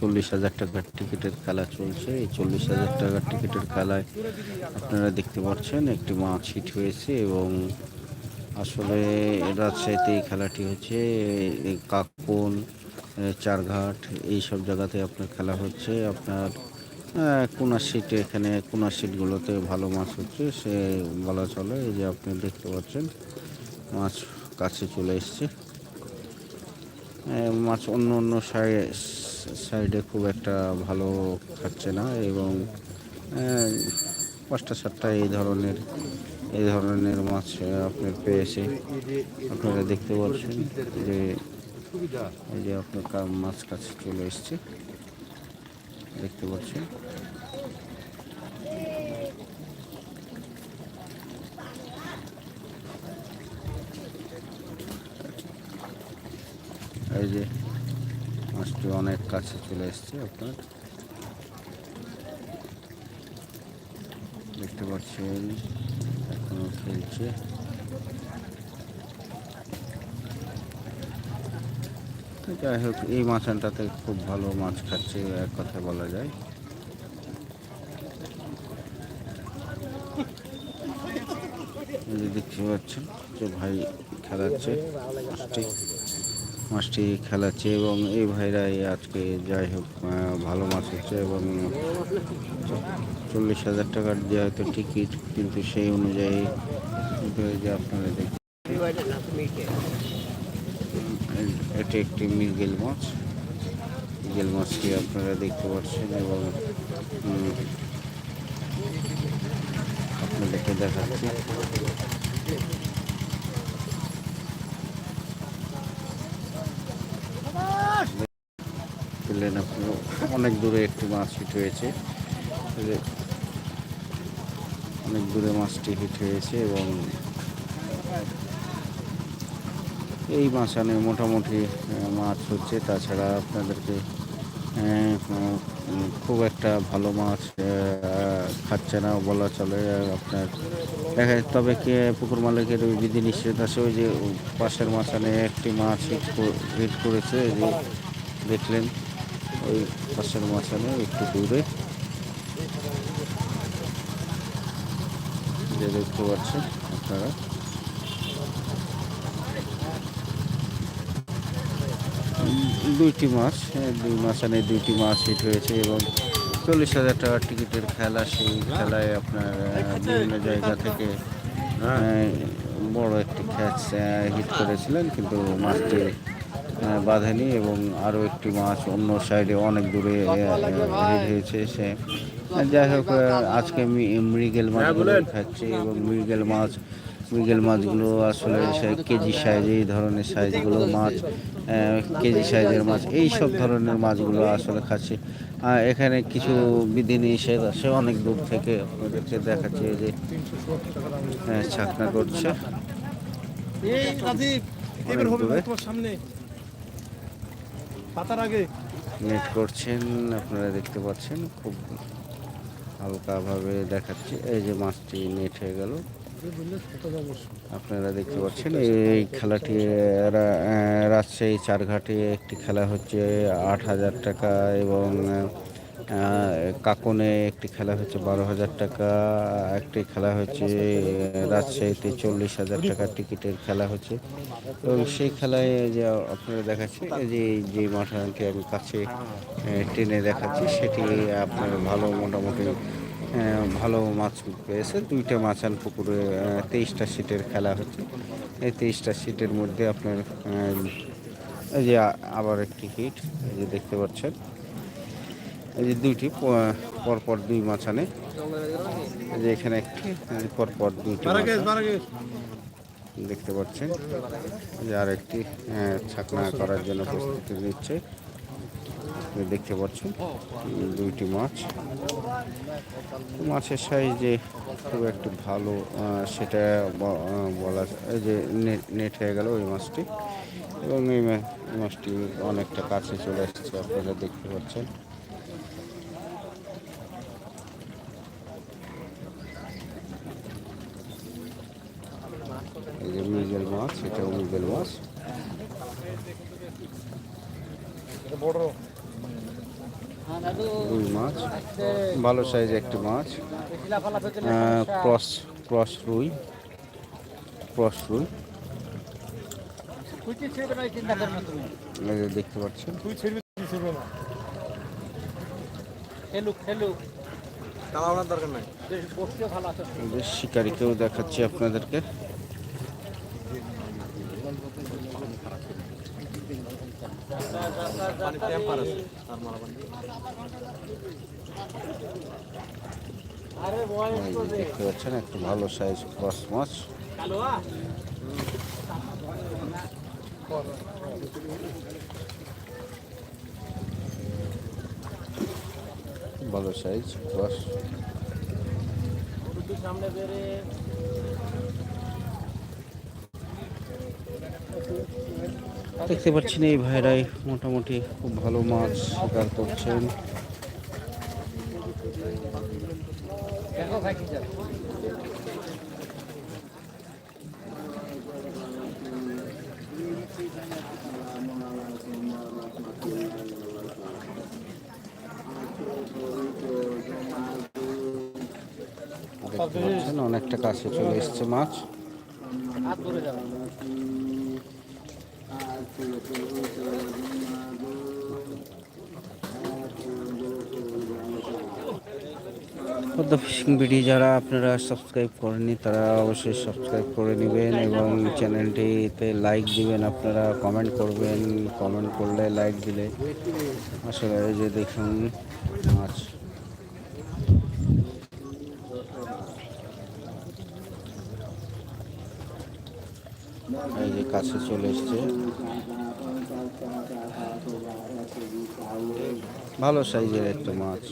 চল্লিশ হাজার টাকার টিকিটের খেলা চলছে। এই চল্লিশ হাজার টাকার টিকিটের খেলায় আপনারা দেখতে পাচ্ছেন, একটি মাছ হিট হয়েছে এবং আসলে রাজশাহীতে এই খেলাটি হচ্ছে কাকন চারঘাট, এই সব জায়গাতে আপনার খেলা হচ্ছে। আপনার কোনার সিটে এখানে, কোনার সিটগুলোতে ভালো মাছ হচ্ছে, সে বলা চলে, এই যে আপনি দেখতে পাচ্ছেন, মাছ কাছে চলে এসছে। মাছ অন্য অন্য সাই- সাইডে খুব একটা ভালো খাচ্ছে না এবং আহ, পাঁচটা সাতটা এই ধরনের এই ধরনের মাছ আপনার পেয়েছে। আপনারা দেখতে পাচ্ছেন যে এই যে আপনার মাছ কাছে চলে এসছে। দেখতে পাচ্ছেন। এই যে মাছটি অনেক কাছে চলে এসছে আপনার। দেখতে পাচ্ছেন, এখনও খেলছে যাই হোক, এই মাছানটাতে খুব ভালো মাছ খাচ্ছে, এক কথা বলা যায়। দেখতে পাচ্ছেন যে ভাই খেলাচ্ছে। মাছটি খেলাচ্ছে এবং এই ভাইরাই আজকে যাই হোক ভালো মাছ হচ্ছে এবং চল্লিশ হাজার টাকার যে হয়তো টিকিট কিন্তু সেই অনুযায়ী যে আপনারা এটি একটি মৃগেল মাছ। মৃগেল মাছটি আপনারা দেখতে পাচ্ছেন এবং আপনাদেরকে দেখাচ্ছি পেলেন আপনি অনেক দূরে একটি মাছ হিট হয়েছে। অনেক দূরে মাছটি হিট হয়েছে এবং এই মাছানে মোটামুটি মাছ হচ্ছে। তাছাড়া আপনাদেরকে খুব একটা ভালো মাছ খাচ্ছে না বলা চলে। আপনার দেখা তবে কি পুকুর মালিকের ওই বিধি নিষেধ আছে, ওই যে পাশের মাছানে একটি মাছ হিট হিট করেছে। যে দেখলেন। ওই পাশের মাছানে একটু দূরে। যে দেখতে পাচ্ছেন আপনারা। দুইটি মাছ দুই মাস আনে দুইটি মাছ হিট হয়েছে এবং চল্লিশ হাজার টাকার টিকিটের খেলা, সেই খেলায় আপনার বিভিন্ন জায়গা থেকে বড় একটি ক্যাচ হিট করেছিলেন, কিন্তু মাছটি বাঁধেনি এবং আরও একটি মাছ অন্য সাইডে অনেক দূরে হয়েছে সে যাই হোক আজকে মৃগেল মাছগুলো খাচ্ছি এবং মৃগেল মাছ মৃগেল মাছগুলো আসলে কেজি সাইজ এই ধরনের সাইজগুলো মাছ কেজি সাইজের মাছ এই সব ধরনের মাছগুলো আসলে খাচ্ছি। এখানে কিছু বিধি নিষেধ আছে অনেক দূর থেকে আপনাদেরকে দেখাচ্ছি যে হ্যাঁ, ছাকনা করছে। সামনে। পাতার আগে? নেট করছেন, আপনারা দেখতে পাচ্ছেন, খুব হালকাভাবে দেখাচ্ছে। এই যে মাছটি নেট হয়ে গেল। আপনারা দেখতে পাচ্ছেন, এই খেলাটি রাজশাহী চারঘাটে একটি খেলা হচ্ছে আট হাজার টাকা এবং কাকনে একটি খেলা হচ্ছে বারো হাজার টাকা, একটি খেলা হচ্ছে রাজশাহীতে চল্লিশ হাজার টাকার টিকিটের খেলা হচ্ছে এবং সেই খেলায় যে আপনারা দেখাচ্ছি যে যে মাঠানটি আমি কাছে টেনে দেখাচ্ছি, সেটি আপনার ভালো মোটামুটি ভালো মাছ পেয়েছে। দুইটা মাছান পুকুরে তেইশটা সিটের খেলা হচ্ছে। এই তেইশটা সিটের মধ্যে আপনার এই যে আবার একটি হিট যে দেখতে পাচ্ছেন। এই যে দুইটি পরপর দুই মাছানে এই যে এখানে একটি পরপর দুইটি দেখতে পাচ্ছেন। যে আর একটি আহ, ছাকনা করার জন্য প্রস্তুতি নিচ্ছে। দেখতে পাচ্ছেন দুইটি মাছ। মাছের সাইজ সাইজে খুব একটু ভালো সেটা বলা যে নেট হয়ে গেল ওই মাছটি। এবং এই মাছটি অনেকটা কাছে চলে এসেছে আপনারা দেখতে পাচ্ছেন এই যে মৃগেল মাছ এটাও মৃগেল মাছ। রুই মাছ ভালো সাইজ একটি মাছ। ক্রস ক্রস রুই ক্রস রুই। দেখতে পাচ্ছেন। যে শিকারিকেও দেখাচ্ছি আপনাদেরকে। টেম্পার আছে, তার মারা পানি আরে বয় এই যে দেখতে পাচ্ছেন, একটু ভালো সাইজ ক্রস মাছ। ভালো সাইজ ক্রস সামনে বেরে দেখতে পাচ্ছেন এই ভাইরাই মোটামুটি খুব ভালো মাছ শিকার করছেন। অনেকটা কাছে চলে এসছে মাছ। ফিশিং বিডি যারা আপনারা সাবস্ক্রাইব করেননি, তারা অবশ্যই সাবস্ক্রাইব করে নেবেন এবং চ্যানেলটিতে লাইক দিবেন আপনারা কমেন্ট করবেন কমেন্ট করলে লাইক দিলে। আসলে যে দেখুন মাছ এই যে কাছে চলে এসছে। ভালো সাইজের একটা মাছ।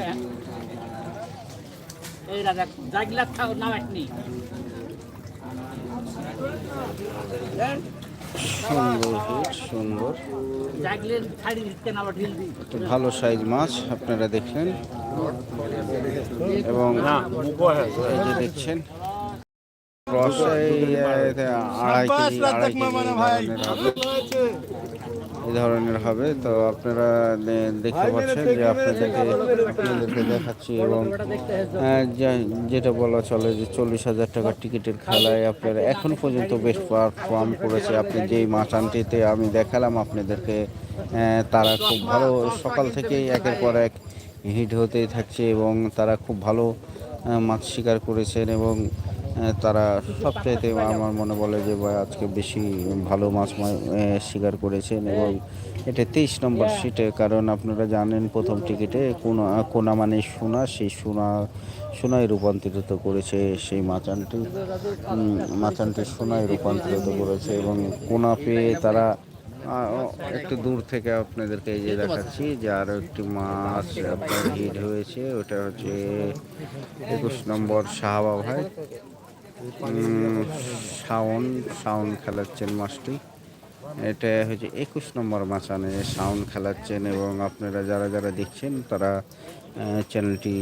না এই রাজা জাগলা খাও নাম একনি। সুন্দর সুন্দর। একটা ভালো সাইজ মাছ আপনারা দেখলেন এবং এই যে দেখছেন ক্রস আড়াই কেজি আড়াই কেজি এই ধরনের হবে। এই ধরনের হবে। তো আপনারা দেখতে পাচ্ছেন যে আপনাদেরকে আপনাদেরকে দেখাচ্ছি এবং যেটা বলা চলে যে চল্লিশ হাজার টাকার টিকিটের খেলায় আপনারা এখন পর্যন্ত বেশ পারফর্ম করেছে। আপনি যেই মাছ আনটিতে আমি দেখালাম আপনাদেরকে তারা খুব ভালো সকাল থেকেই একের পর এক হিট হতেই থাকছে এবং তারা খুব ভালো মাছ শিকার করেছেন এবং তারা সবচাইতে আমার মনে বলে যে ভাই আজকে বেশি ভালো মাছ শিকার করেছেন এবং এটা তেইশ নম্বর সিটে কারণ আপনারা জানেন প্রথম টিকিটে কোনা কোনা মানে সোনা সেই সোনা সোনায় রূপান্তরিত করেছে সেই মাচানটি মাচানটি সোনায় রূপান্তরিত করেছে এবং কোনা পেয়ে তারা একটু দূর থেকে আপনাদেরকে এই যে দেখাচ্ছি যে আরও একটি মাছ আপনার হিট হয়েছে ওটা হচ্ছে একুশ নম্বর শাহাবা ভাই। শাওন শাওন খেলাচ্ছেন মাছটি। এটা হচ্ছে একুশ নম্বর মাচানে শাওন খেলাচ্ছেন এবং আপনারা যারা যারা দেখছেন তারা চ্যানেলটি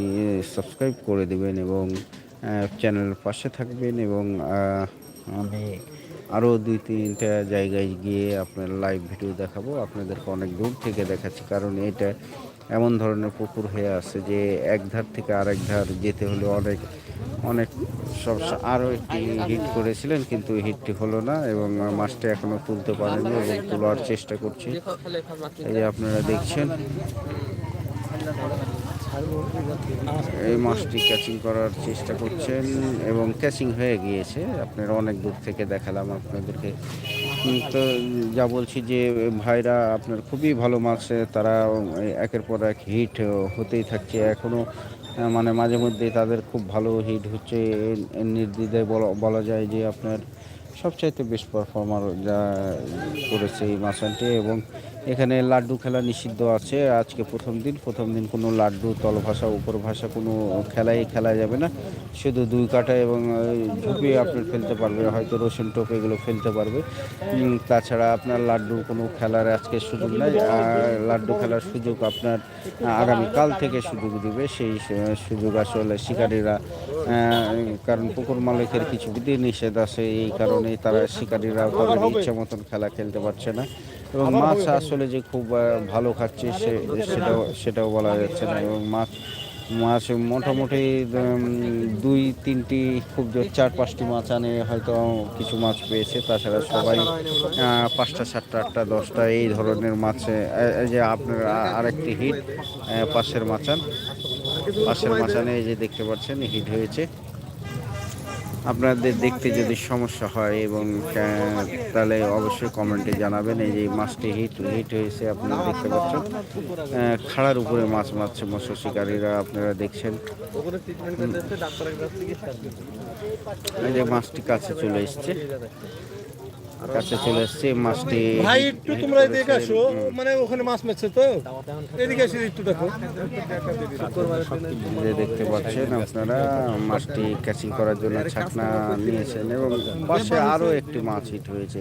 সাবস্ক্রাইব করে দেবেন এবং চ্যানেল পাশে থাকবেন এবং আমি আরও দুই তিনটা জায়গায় গিয়ে আপনার লাইভ ভিডিও দেখাবো। আপনাদেরকে অনেক দূর থেকে দেখাচ্ছি, কারণ এটা এমন ধরনের পুকুর হয়ে আছে যে এক ধার থেকে আরেক ধার যেতে হলে অনেক অনেক সব আরও একটি হিট করেছিলেন, কিন্তু হিটটি হলো না এবং মাছটা এখনও তুলতে পারেনি এবং তোলার চেষ্টা করছি। এই যে আপনারা দেখছেন। এই মাছটি ক্যাচিং করার চেষ্টা করছেন এবং ক্যাচিং হয়ে গিয়েছে। আপনারা অনেক দূর থেকে দেখালাম আপনাদেরকে। তো যা বলছি যে, ভাইরা আপনার খুবই ভালো মাছ তারা একের পর এক হিট হতেই থাকছে। এখনও মানে মাঝে মধ্যে তাদের খুব ভালো হিট হচ্ছে। নির্দ্বিধায় বলা যায় যে, আপনার সবচাইতে বেস্ট পারফর্মার যা করেছে এই মাসানটি এবং এখানে লাড্ডু খেলা নিষিদ্ধ আছে। আজকে প্রথম দিন প্রথম দিন কোনো লাড্ডু তল ভাষা উপর ভাষা কোনো খেলাই খেলা যাবে না। শুধু দুই কাটা এবং ওই ঝুঁপি আপনার ফেলতে পারবে, হয়তো রসুন টোপ এগুলো ফেলতে পারবে। তাছাড়া আপনার লাড্ডু কোনো খেলার আজকে সুযোগ নাই। আর লাড্ডু খেলার সুযোগ আপনার আগামীকাল থেকে সুযোগ দিবে। সেই সুযোগ আসলে শিকারীরা কারণ পুকুর মালিকের কিছু বিধি নিষেধ আছে। এই কারণে তারা শিকারীরা তাদের ইচ্ছে মতন খেলা খেলতে পারছে না। এবং মাছ আসলে যে খুব ভালো খাচ্ছে সে, সেটাও সেটাও বলা যাচ্ছে না। এবং মাছ মাছ মোটামুটি দুই, তিনটি, খুব চার, পাঁচটি মাছ আনে, হয়তো কিছু মাছ পেয়েছে। তাছাড়া সবাই পাঁচটা, সাতটা, আটটা, দশটা এই ধরনের মাছ যে আপনার আরেকটি হিট পাশের মাচান পাশের মাচানে এই যে দেখতে পাচ্ছেন, হিট হয়েছে। আপনাদের দেখতে যদি সমস্যা হয় এবং তাহলে অবশ্যই কমেন্টে জানাবেন। এই যে মাছটি হিট হিট হয়েছে, আপনারা দেখতে পাচ্ছেন। খাড়ার উপরে মাছ মারছে মৎস্য শিকারীরা, আপনারা দেখছেন। এই যে মাছটি কাছে চলে এসছে। কাছে চলে এসছে মাছটি ভাই একটু তোমরা এদিকে আসো মানে ওখানে মাছ মারছে তো। এদিকে এসে একটু দেখো। যে দেখতে পাচ্ছেন আপনারা মাছটি ক্যাচিং করার জন্য ছাকনা নিয়েছেন এবং পাশে আরও একটি মাছ হিট হয়েছে।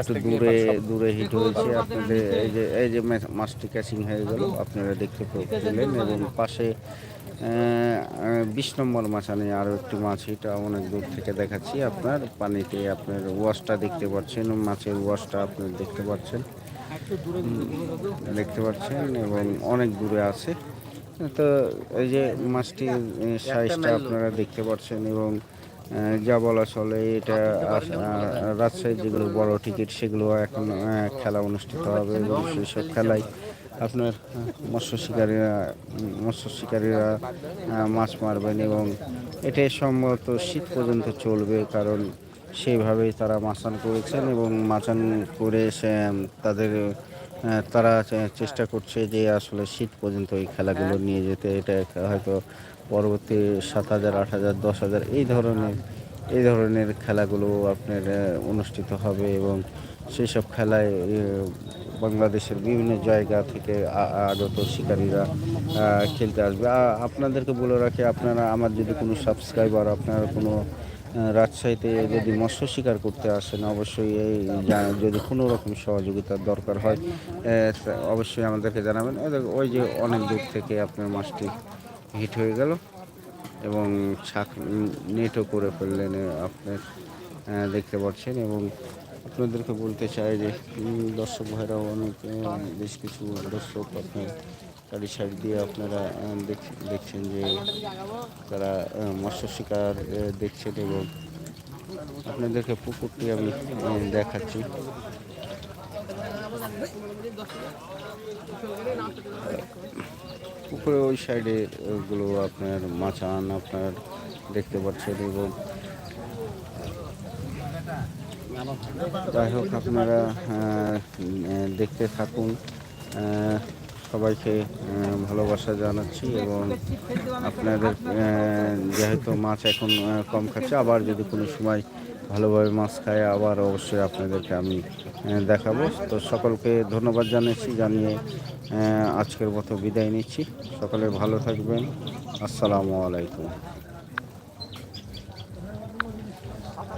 একটু দূরে দূরে হিট হয়েছে। আপনাদের এই যে এই যে মাছটি ক্যাচিং হয়ে গেল আপনারা দেখতে পেলেন এবং পাশে বিশ নম্বর মাছ আনি আরও একটি মাছ, এটা অনেক দূর থেকে দেখাচ্ছি আপনার। পানিতে আপনার ওয়াশটা দেখতে পাচ্ছেন, মাছের ওয়াশটা আপনি দেখতে পাচ্ছেন। দেখতে পাচ্ছেন এবং অনেক দূরে আছে। তো এই যে মাছটির সাইজটা আপনারা দেখতে পাচ্ছেন এবং যা বলা চলে এটা রাজশাহীর যেগুলো বড় টিকিট সেগুলো এখন খেলা অনুষ্ঠিত হবে এবং সেই সব খেলায়। আপনার মৎস্য শিকারীরা মৎস্য শিকারীরা মাছ মারবেন এবং এটাই সম্ভবত শীত পর্যন্ত চলবে কারণ সেইভাবেই তারা মাচান করেছেন এবং মাচান করে সে তাদের তারা চেষ্টা করছে যে আসলে শীত পর্যন্ত এই খেলাগুলো নিয়ে যেতে। এটা হয়তো পরবর্তী সাত হাজার, আট হাজার, দশ হাজার এই ধরনের এই ধরনের খেলাগুলো আপনার অনুষ্ঠিত হবে এবং সেই সব খেলায় বাংলাদেশের বিভিন্ন জায়গা থেকে আগত শিকারীরা খেলতে আসবে। আপনাদেরকে বলে রাখি, আপনারা আমার যদি কোনো সাবস্ক্রাইবার, আপনার কোনো রাজশাহীতে যদি মৎস্য শিকার করতে আসেন, অবশ্যই এই যদি কোনো রকম সহযোগিতার দরকার হয় অবশ্যই আমাদেরকে জানাবেন। ওই যে অনেক দূর থেকে আপনার মাছটি হিট হয়ে গেল এবং ছাক নেটও করে ফেললেন আপনার দেখতে পাচ্ছেন এবং আপনাদেরকে বলতে চাই যে দর্শক ভাইরাও অনেক বেশ কিছু দর্শক আপনার চারি সাইড দিয়ে আপনারা দেখছেন যে তারা মৎস্য শিকার দেখছেন এবং আপনাদেরকে পুকুরটি আমি দেখাচ্ছি। পুকুরে ওই সাইডে গুলো আপনার মাচান আপনার দেখতে পাচ্ছেন এবং যাই হোক আপনারা দেখতে থাকুন। সবাইকে ভালোবাসা জানাচ্ছি এবং আপনাদের যেহেতু মাছ এখন কম খাচ্ছে, আবার যদি কোনো সময় ভালোভাবে মাছ খায়, আবার অবশ্যই আপনাদেরকে আমি দেখাবো। তো সকলকে ধন্যবাদ জানাচ্ছি, জানিয়ে আজকের মতো বিদায় নিচ্ছি। সকলে ভালো থাকবেন। আসসালামু আলাইকুম।